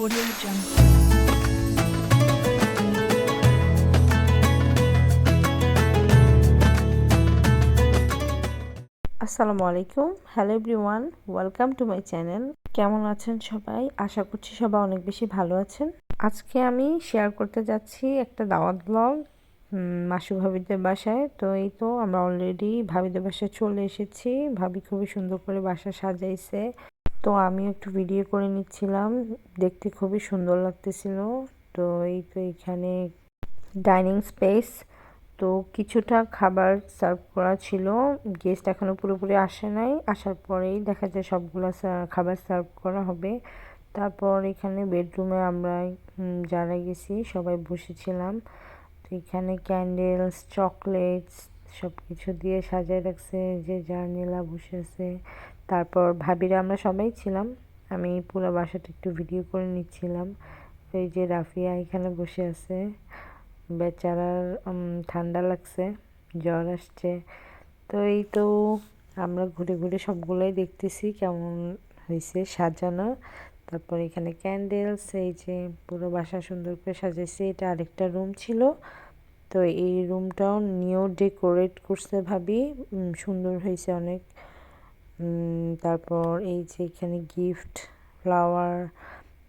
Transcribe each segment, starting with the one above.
Audio Jungle. আসসালামু আলাইকুম। Hello everyone welcome to my channel কেমন আছেন সবাই? আশা করছি সবাই অনেক বেশি ভালো আছেন। আজকে আমি শেয়ার করতে যাচ্ছি একটা দাওয়াত ব্লগ মাসু ভাবিদের বাসায়। তো এই তো আমরা অলরেডি ভাবিদের বাসায় চলে এসেছি। ভাবি খুবই সুন্দর করে বাসা সাজাইছে। তো আমি একটু ভিডিও করে নিচ্ছিলাম। দেখতে খুবই সুন্দর লাগতেছিল। তো এই তো এখানে ডাইনিং স্পেস তো কিছুটা খাবার সার্ভ করা ছিল। গেস্ট এখনও পুরোপুরি আসে নাই। আসার পরেই দেখা যায় সবগুলো খাবার সার্ভ করা হবে। তারপর এখানে বেডরুমে আমরা যারা গেছি সবাই বসেছিলাম। তো এখানে ক্যান্ডেলস চকলেটস সব কিছু দিয়ে সাজায় রাখছে, যে জার্নিলা বসে আছে তারপর ভাবিরা, আমরা সবাই ছিলাম। আমি পুরো বাসাটা একটু ভিডিও করে নিচ্ছিলাম। এই যে রাফিয়া এখানে বসে আছে। বেচারার ঠান্ডা লাগছে, জ্বর আসছে। তো এই তো আমরা ঘুরে ঘুরে সবগুলোই দেখতেছি কেমন হয়েছে সাজানো। তারপর এখানে ক্যান্ডেলস এই যে পুরো বাসা সুন্দর করে সাজাইছে। এটা আরেকটা রুম ছিল। তো এই রুমটাও নিউ ডেকোরেট করছে ভাবি। সুন্দর হয়েছে অনেক। তারপর এই যে এখানে গিফট, ফ্লাওয়ার,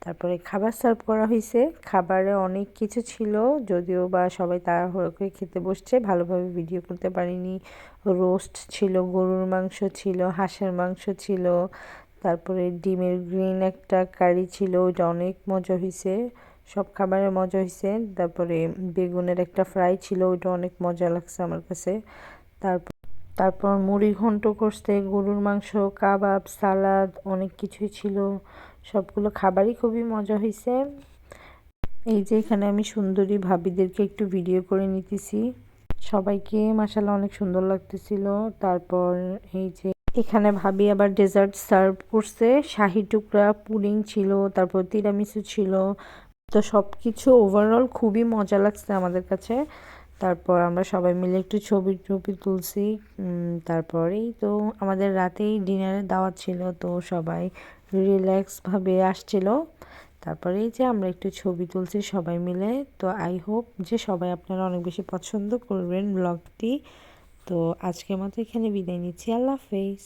তারপরে খাবার সার্ভ করা হয়েছে। খাবারে অনেক কিছু ছিল, যদিও বা সবাই তাড়াহুড়ো করে খেতে বসছে। ভালোভাবে ভিডিও করতে পারিনি। রোস্ট ছিল, গরুর মাংস ছিল, হাঁসের মাংস ছিল। তারপরে ডিমের গ্রিন একটা কারি ছিল, ওইটা অনেক মজা হয়েছে। সব খাবারের মজা হয়েছে তারপরে বেগুনের একটা ফ্রাই ছিল, ওইটা অনেক মজা লাগছে আমার কাছে। তারপর তারপর মুড়ি ঘন্ট করতে গরুর মাংস, কাবাব, সালাদ, অনেক কিছুই ছিল। সবগুলো খাবারই খুবই মজা হয়েছে এই যে এখানে আমি সুন্দরী ভাবিদেরকে একটু ভিডিও করে নিতেছি। সবাইকে মাসাল্লাহ অনেক সুন্দর লাগতেছিল। তারপর এই যে এখানে ভাবি আবার ডেজার্ট সার্ভ করছে। শাহি টুকরা, পুডিং ছিল, তারপর তিরামিসু ছিল তো সব কিছু ওভারঅল খুবই মজা লাগছে আমাদের কাছে। তারপর আমরা সবাই মিলে একটু ছবি টবি তুলছি। তারপরেই তো আমাদের রাতেই ডিনারের দাওয়াত ছিল, তো সবাই রিল্যাক্সভাবে আসছিল। তারপরে যে আমরা একটু ছবি তুলছি সবাই মিলে। তো আই হোপ যে সবাই আপনারা অনেক বেশি পছন্দ করবেন ব্লগটি তো আজকের মতো এখানে বিদায় নিচ্ছি। আল্লাহ হাফেজ।